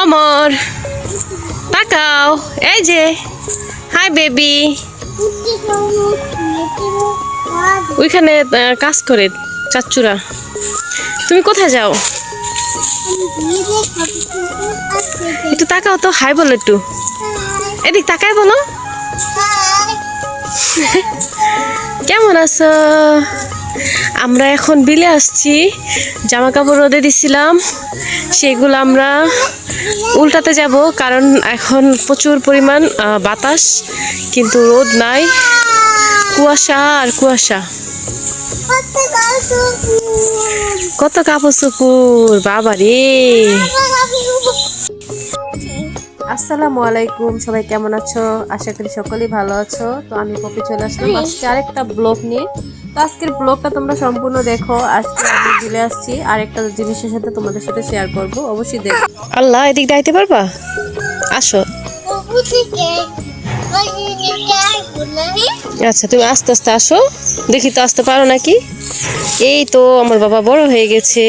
অমর তাকাও এই যে হাই বেবি ওইখানে কাজ করে চাচ্চুরা। তুমি কোথায় যাও? একটু তাকাও তো হাই বলো একটু। এদিক তাকাই বলো। কেমন আছো? আমরা এখন বিলে আসছি জামা কাপড় রোদে দিছিলাম, সেগুলো আমরা উল্টাতে যাব, কারণ এখন প্রচুর পরিমাণ বাতাস, কিন্তু রোদ নাই। কুয়াশা আর কুয়াশা। কত কাপড় চোপড় বাবা রে আসসালামু আলাইকুম, সবাই কেমন আছো? আশা করি সকলেই ভালো আছো। তো আমি পপি চলে আসলাম। আজকে আরেকটা ব্লগ নিয়ে। তো আজকের ব্লগটা তোমরা সম্পূর্ণ দেখো। আজকে আমি চলে আসছি। আরেকটা জিনিসের সাথে তোমাদের সাথে শেয়ার করব। অবশ্যই দেখো। আল্লাহ এদিক দাইতে পারবা? আসো। আচ্ছা তুমি আস্তে আস্তে আসো। দেখি তো আসতে পারো নাকি? এই তো আমার বাবা বড় হয়ে গেছে।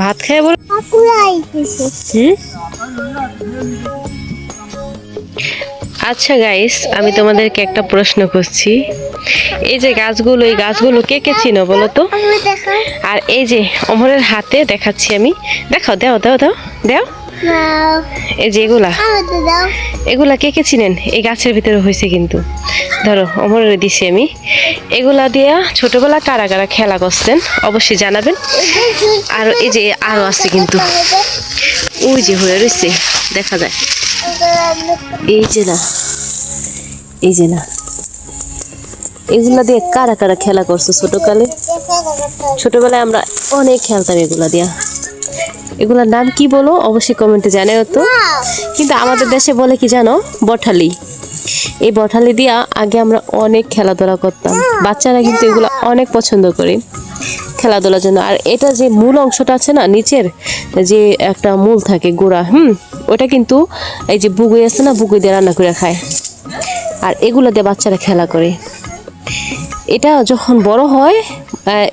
ভাত খায় বড় হুম? আচ্ছা গাইস আমি তোমাদেরকে একটা প্রশ্ন করছি। এই যে গাছগুলো এই গাছগুলো কে কে চিনো বলো তো? আর এই যে অমরের হাতে দেখাচ্ছি আমি। দেখো দাও দাও দাও দাও। এই যে এগুলা। এগুলা কে কে চিনেন এই গাছের ভিতরে হয়েছে কিন্তু। ধরো অমরের দিছি আমি। এগুলা দিয়া ছোটবেলা কারা কারা খেলা করছেন অবশ্যই জানাবেন। আর এই যে আরও আছে কিন্তু। ওই যে হয়ে রয়েছে দেখা যায়। এই যে না এই যে না। এগুলা দিয়ে কারা কারা খেলা করছ ছোটকালে? ছোটবেলায় আমরা অনেক খেলতাম এগুলা দিয়া। এগুলার নাম কি বলো? অবশ্যই কমেন্টে জানাও তো। কিন্তু আমাদের দেশে বলে কি জানো? বঠালি। এই বঠালি দিয়া আগে আমরা অনেক খেলাধুলা করতাম। বাচ্চারা কিন্তু এগুলো অনেক পছন্দ করে খেলাধুলার জন্য। আর এটা যে মূল অংশটা আছে না, নিচের যে একটা মূল থাকে, গোড়া, হুম? ওটা কিন্তু এই যে বুগুই আছে না, বুগুই দিয়ে রান্না করে খায়। আর এগুলো দিয়ে বাচ্চারা খেলা করে। এটা যখন বড় হয়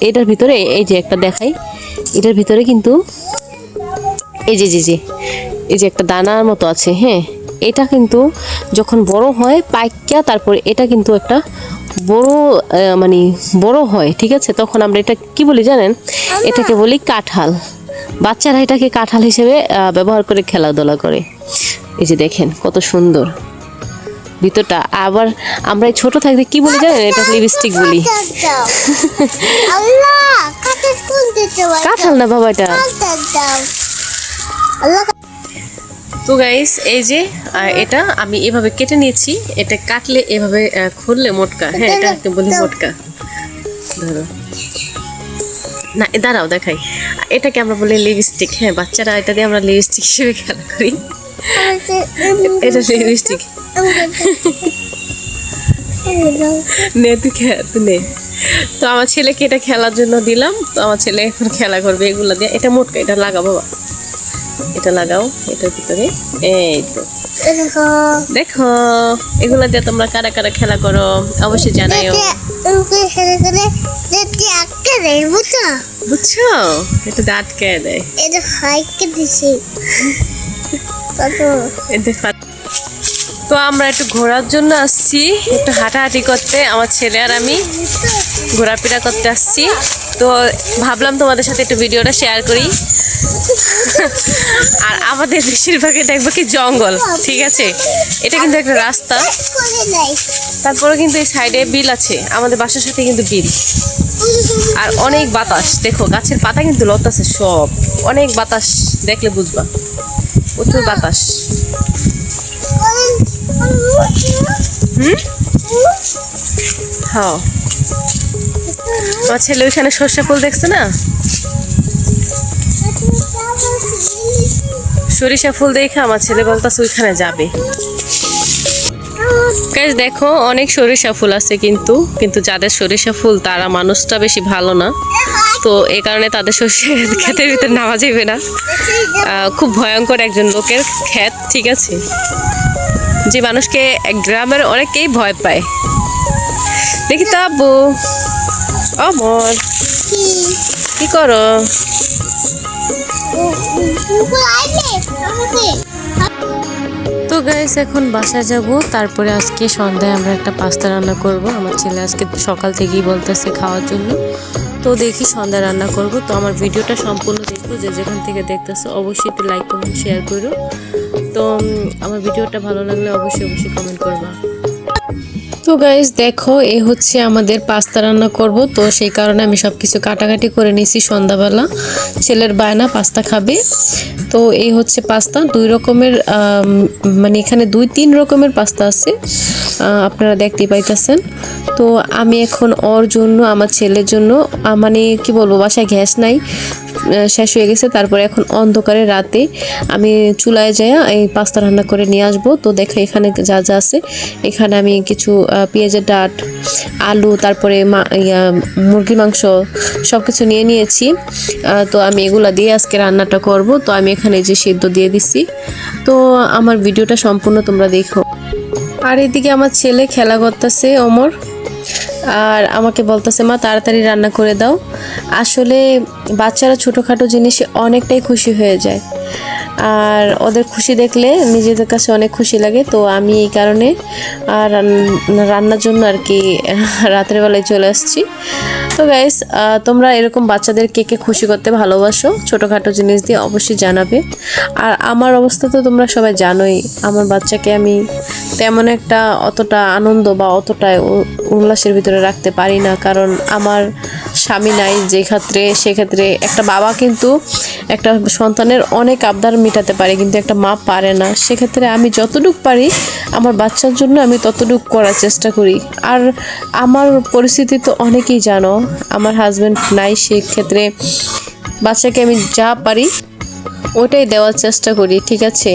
এটার ভিতরে এই যে একটা দেখাই, এটার ভিতরে কিন্তু এই যে জি যে এই যে একটা দানার মতো আছে হ্যাঁ? এটা কিন্তু যখন বড় হয় পাইকা তারপরে এটা কিন্তু একটা বড় মানে বড় হয় ঠিক আছে? তখন আমরা এটা কি বলি জানেন? এটাকে বলি কাঁঠাল। বাচ্চারা এটাকে কাঁঠাল হিসেবে ব্যবহার করে খেলাধুলা করে। এই যে দেখেন কত সুন্দর। ভিতরটা আবার আমরা ছোট থাকতে কি বলি জানেন? এটা লিপস্টিক বলি। কাঁঠাল না বাবা এটা? তো গাইস এই যে এটা আমি এভাবে কেটে নিয়েছি। এটা কাটলে এভাবে খুললে মোটকা। হ্যাঁ এটা বলি মোটকা। ধরো। না দাঁড়াও দেখাই। এটাকে আমরা বলি লিপস্টিক হ্যাঁ বাচ্চারা এটা দিয়ে আমরা লিপস্টিক হিসেবে খেলা করি। এটা লিপস্টিক নে তুই তুই নে। তো আমার ছেলেকে এটা খেলার জন্য দিলাম। তো আমার ছেলে এখন খেলা করবে এগুলো দিয়ে। এটা মোটকা এটা লাগাও বাবা। এটা লাগাও এটার ভিতরে। এই তো। দেখো। এগুলা দিয়ে তোমরা কারা কারা খেলা করো অবশ্যই জানাইও। বুঝছ? এটা দাঁত কে দেয়। এতে ফা- তো আমরা একটু ঘোরার জন্য আসছি, একটু হাঁটাহাঁটি করতে। আমার ছেলে আর আমি ঘোরাফেরা করতে আসছি। তো ভাবলাম তোমাদের সাথে একটু ভিডিওটা শেয়ার করি। আর আমাদের বেশিরভাগই দেখব কি জঙ্গল, ঠিক আছে? এটা কিন্তু একটা রাস্তা। তারপরে কিন্তু এই সাইডে বিল আছে, আমাদের বাসার সাথে কিন্তু বিল। আর অনেক বাতাস, দেখো, গাছের পাতা কিন্তু লতাছে সব। অনেক বাতাস দেখলে বুঝবা, প্রচুর বাতাস। হুম? হ্যাঁ আমার ছেলে ওইখানে সর্ষে ফুল দেখছে না? সরিষা ফুল দেখে আমার ছেলে বলতেছে ওইখানে যাবে। দেখো, অনেক সরিষা ফুল আছে কিন্তু কিন্তু যাদের সরিষা ফুল, তারা মানুষটা বেশি ভালো না। তো এই কারণে তাদের সর্ষে ক্ষেতের ভিতরে নামা যাবে না। খুব ভয়ঙ্কর একজন লোকের ক্ষেত, ঠিক আছে? যে মানুষকে এক গ্রামের অনেকেই ভয় পায়। দেখি তো আব্বু। অমর, কি করো? তো গাইস এখন বাসায় যাব। তারপরে আজকে সন্ধ্যায় আমরা একটা পাস্তা রান্না করব। আমার ছেলে আজকে সকাল থেকেই বলতেছে খাওয়ার জন্য। তো দেখি সন্ধ্যা রান্না করব। তো আমার ভিডিওটা সম্পূর্ণ দেখো। যে যেখান থেকে দেখতেছো, অবশ্যই একটু লাইক কমেন্ট শেয়ার করো। তো আমার ভিডিওটা ভালো লাগলে অবশ্যই অবশ্যই কমেন্ট করবা। তো গাইজ দেখো, এ হচ্ছে আমাদের পাস্তা রান্না করব। তো সেই কারণে আমি সব কিছু কাটাকাটি করে নিয়েছি সন্ধ্যাবেলা। ছেলের বায়না পাস্তা খাবে। তো এই হচ্ছে পাস্তা। দুই রকমের মানে এখানে দুই তিন রকমের পাস্তা আছে। আপনারা দেখতেই পাইতেছেন। তো আমি এখন ওর জন্য, আমার ছেলের জন্য মানে কি বলব, বাসায় গ্যাস নাই শেষ হয়ে গেছে। তারপরে এখন অন্ধকারে রাতে আমি চুলায় যাই এই পাস্তা রান্না করে নিয়ে আসব। তো দেখো এখানে যা যা আছে। এখানে আমি কিছু পেঁয়াজের ডাট, আলু, তারপরে মা- মুরগির মাংস সব কিছু নিয়ে নিয়েছি। তো আমি এগুলা দিয়ে আজকে রান্নাটা করব। তো আমি এখানে যে সিদ্ধ দিয়ে দিছি। তো আমার ভিডিওটা সম্পূর্ণ তোমরা দেখো। আর এদিকে আমার ছেলে খেলা করতেছে অমর আর আমাকে বলতেছে, মা, তাড়াতাড়ি রান্না করে দাও। আসলে বাচ্চারা ছোটোখাটো জিনিসে অনেকটাই খুশি হয়ে যায়। আর ওদের খুশি দেখলে নিজেদের কাছে অনেক খুশি লাগে। তো আমি এই কারণে আর রান্নার জন্য আর কি রাতের বেলায় চলে আসছি। তো গাইস তোমরা এরকম বাচ্চাদের কে কে খুশি করতে ভালোবাসো, ছোটোখাটো জিনিস দিয়ে অবশ্যই জানাবে। আর আমার অবস্থা তো তোমরা সবাই জানোই, আমার বাচ্চাকে আমি তেমন একটা অতটা আনন্দ বা অতটা উল্লাসের ভিতরে রাখতে পারি না। কারণ আমার স্বামী নাই, যে ক্ষেত্রে সেক্ষেত্রে একটা বাবা কিন্তু একটা সন্তানের অনেক আবদার মেটাতে পারে, কিন্তু একটা মা পারে না। সেক্ষেত্রে আমি যতটুকু পারি আমার বাচ্চার জন্য আমি ততটুকু করার চেষ্টা করি। আর আমার পরিস্থিতি তো অনেকেই জানো, আমার হাজব্যান্ড নাই সেক্ষেত্রে বাচ্চাকে আমি যা পারি ওটাই দেওয়ার চেষ্টা করি, ঠিক আছে?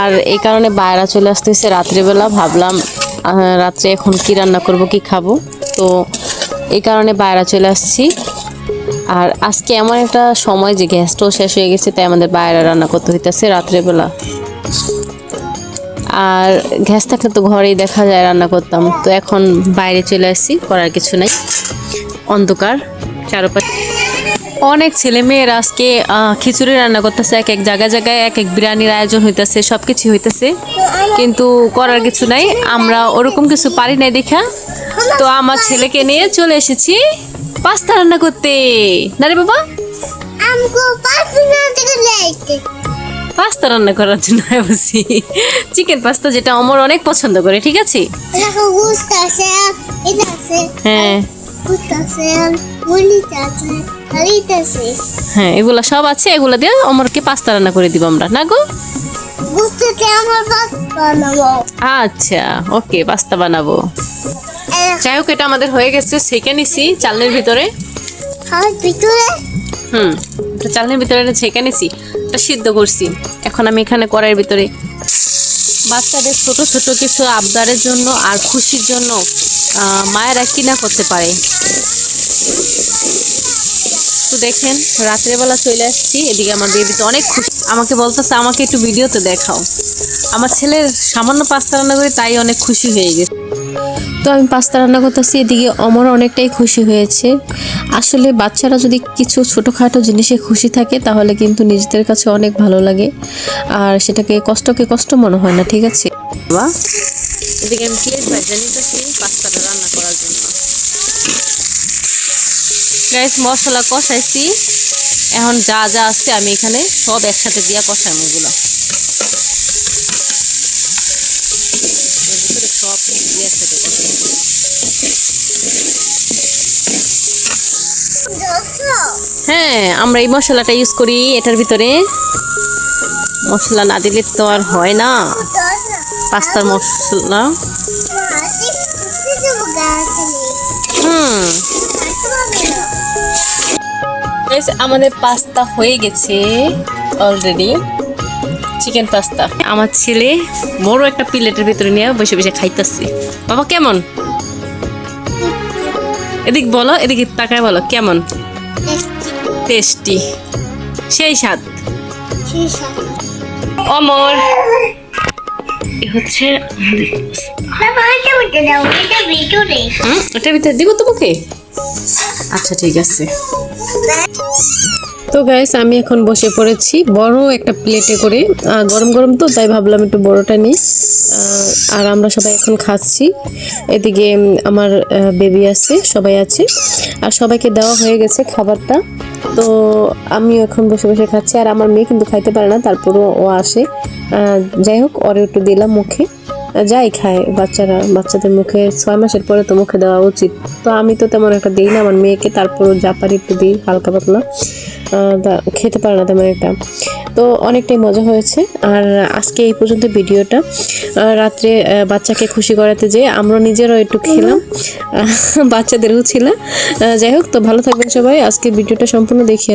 আর এই কারণে বাইরা চলে আসতেছে, রাত্রিবেলা ভাবলাম রাত্রে এখন কি রান্না করব, কি খাব? তো এই কারণে বাইরা চলে আসছি। আর আজকে এমন একটা সময় যে গ্যাসটাও শেষ হয়ে গেছে, তাই আমাদের বাইরে রান্না করতে হইতেছে রাত্রেবেলা। আর গ্যাস থাকলে তো ঘরেই দেখা যায় রান্না করতাম। তো এখন বাইরে চলে আসছি, করার কিছু নাই। অন্ধকার, চারপাশে। অনেক ছেলে মেয়ের আজকে খিচুড়ি রান্না করতেছে, এক এক জায়গায় জায়গায় এক এক বিরিয়ানির আয়োজন হইতেছে সব কিছু হইতেছে। কিন্তু করার কিছু নাই, আমরা ওরকম কিছু পারি নাই দেখা। তো আমার ছেলেকে নিয়ে চলে এসেছি পাস্তা রান্না করতে। না রে বাবা? পাস্তা রান্না করার জন্য বসি চিকেন পাস্তা যেটা অমর অনেক পছন্দ করে ঠিক আছে? হ্যাঁ। হ্যাঁ এগুলো সব আছে এগুলো দিয়ে অমরকে পাস্তা রান্না করে দিব আমরা। না গো? আচ্ছা ওকে পাস্তা বানাবো। যাই হোক এটা আমাদের হয়ে গেছে সেকে নিছি চালনির ভিতরে। हाँ ভিতরে? হুম ভিতরে এটা ছেঁকে নিছি এটা সিদ্ধ করছি। এখন আমি এখানে কড়াইয়ের ভিতরে বাচ্চাদের ছোট ছোট কিছু আবদারের জন্য আর খুশির জন্য মায়েরা কি না করতে পারে। তো দেখেন রাত্রেবেলা চলে আসছি এদিকে আমার বেবিতে অনেক খুশি। আমাকে বলতেছে আমাকে একটু ভিডিওতে দেখাও। আমার ছেলের সামান্য পাস্তা রান্না করে তাই অনেক খুশি হয়ে গেছে। তো আমি পাস্তা রান্না করতেছি, এদিকে অমর অনেকটাই খুশি হয়েছে। আসলে বাচ্চারা যদি কিছু ছোটোখাটো জিনিসে খুশি থাকে, তাহলে কিন্তু নিজেদের কাছে অনেক ভালো লাগে। আর সেটাকে কষ্টকে কষ্ট মনে হয় না, ঠিক আছে? বাবা এদিকে আমি নিতেছি, পাস্তাটা রান্না করার জন্য। গাইস মশলা কষাইছি। এখন যা যা আছে আমি এখানে সব একসাথে দিয়া কষাই ওগুলো হ্যাঁ আমরা এই মশলাটা ইউজ করি এটার ভিতরে। মশলা না দিলে তো আর হয় না। পাস্তার মশলা। হুম। আমাদের পাস্তা হয়ে গেছে অলরেডি চিকেন পাস্তা আমার ছেলে বড় একটা প্লেটের ভিতরে নিয়ে বসে বসে খাইতেছে। বাবা, কেমন? এদিক বলো, এদিকে তাকায় বলো, কেমন? টেস্টি। সেই স্বাদ। অমর। হচ্ছে। এটা ভিতরে দিব তোমাকে? আচ্ছা ঠিক আছে। তো গাইস আমি এখন বসে পড়েছি। বড় একটা প্লেটে করে। গরম গরম তো, তাই ভাবলাম একটু বড়টা নিই। আর আমরা সবাই এখন খাচ্ছি। এদিকে আমার বেবি আছে, সবাই আছে। আর সবাইকে দেওয়া হয়ে গেছে খাবারটা। তো আমি এখন বসে বসে খাচ্ছি। আর আমার মেয়ে কিন্তু খাইতে পারে না, তারপরও ও আসে। যাই হোক, ওরে একটু দিলাম মুখে। যাই খায় বাচ্চারা, বাচ্চাদের মুখে। ছয় মাসের পরে তো মুখে দেওয়া উচিত। তো আমি তো তেমন একটা দিই না, আমার মেয়েকে। তারপরও যা পারি একটু দিই, হালকা পাতলা। খেতে পারে না তেমন একটা। তো অনেকটাই মজা হয়েছে। আর আজকে এই পর্যন্ত ভিডিওটা। রাত্রে বাচ্চাকে খুশি করাতে যেয়ে আমরা নিজেরাও একটু খেলাম। বাচ্চাদেরও ছিল। যাই হোক, তো ভালো থাকবেন সবাই। আজকে ভিডিওটা সম্পূর্ণ দেখিয়ে